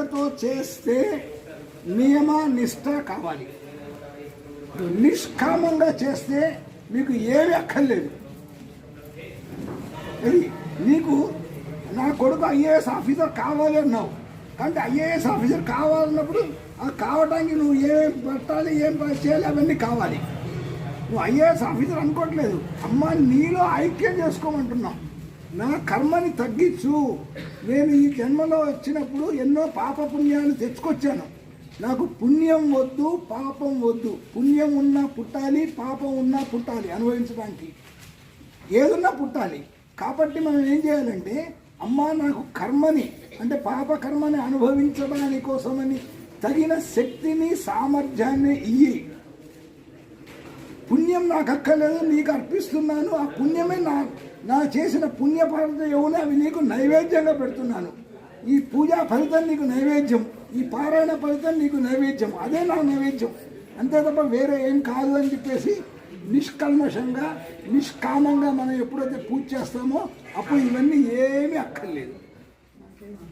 కోరికతో చేస్తే నియమ నిష్ట కావాలి. నిష్కామంగా చేస్తే మీకు ఏమి అక్కర్లేదు. అది నీకు నా కొడుకు ఐఏఎస్ ఆఫీసర్ కావాలి అన్నావు. కానీ ఐఏఎస్ ఆఫీసర్ కావాలన్నప్పుడు ఆ కావడానికి నువ్వు ఏం పట్టాలి ఏం చేయాలి అవన్నీ కావాలి. నువ్వు ఐఏఎస్ ఆఫీసర్ అనుకోవట్లేదు. అమ్మ నీలో ఐక్యం చేసుకోమంటున్నావు. నా కర్మని తగ్గించు. నేను ఈ జన్మలో వచ్చినప్పుడు ఎన్నో పాప పుణ్యాలు తెచ్చుకొచ్చాను. నాకు పుణ్యం వద్దు పాపం వద్దు. పుణ్యం ఉన్నా పుట్టాలి పాపం ఉన్నా పుట్టాలి అనుభవించడానికి. ఏదున్నా పుట్టాలి. కాబట్టి మనం ఏం చేయాలంటే అమ్మ నాకు కర్మని అంటే పాప కర్మని అనుభవించడాని కోసమని తగిన శక్తిని సామర్థ్యాన్ని ఇయ్యి. పుణ్యం నాకు అక్కర్లేదు నీకు అర్పిస్తున్నాను. ఆ పుణ్యమే నా నా చేసిన పుణ్య ఫలితం ఏమో అవి నీకు నైవేద్యంగా పెడుతున్నాను. ఈ పూజా ఫలితం నీకు నైవేద్యం. ఈ పారాయణ ఫలితం నీకు నైవేద్యం. అదే నా నైవేద్యం. అంతే తప్ప వేరే ఏం కాదు అని చెప్పేసి నిష్కల్మషంగా నిష్కామంగా మనం ఎప్పుడైతే పూజ చేస్తామో అప్పుడు ఇవన్నీ ఏమీ అక్కర్లేదు.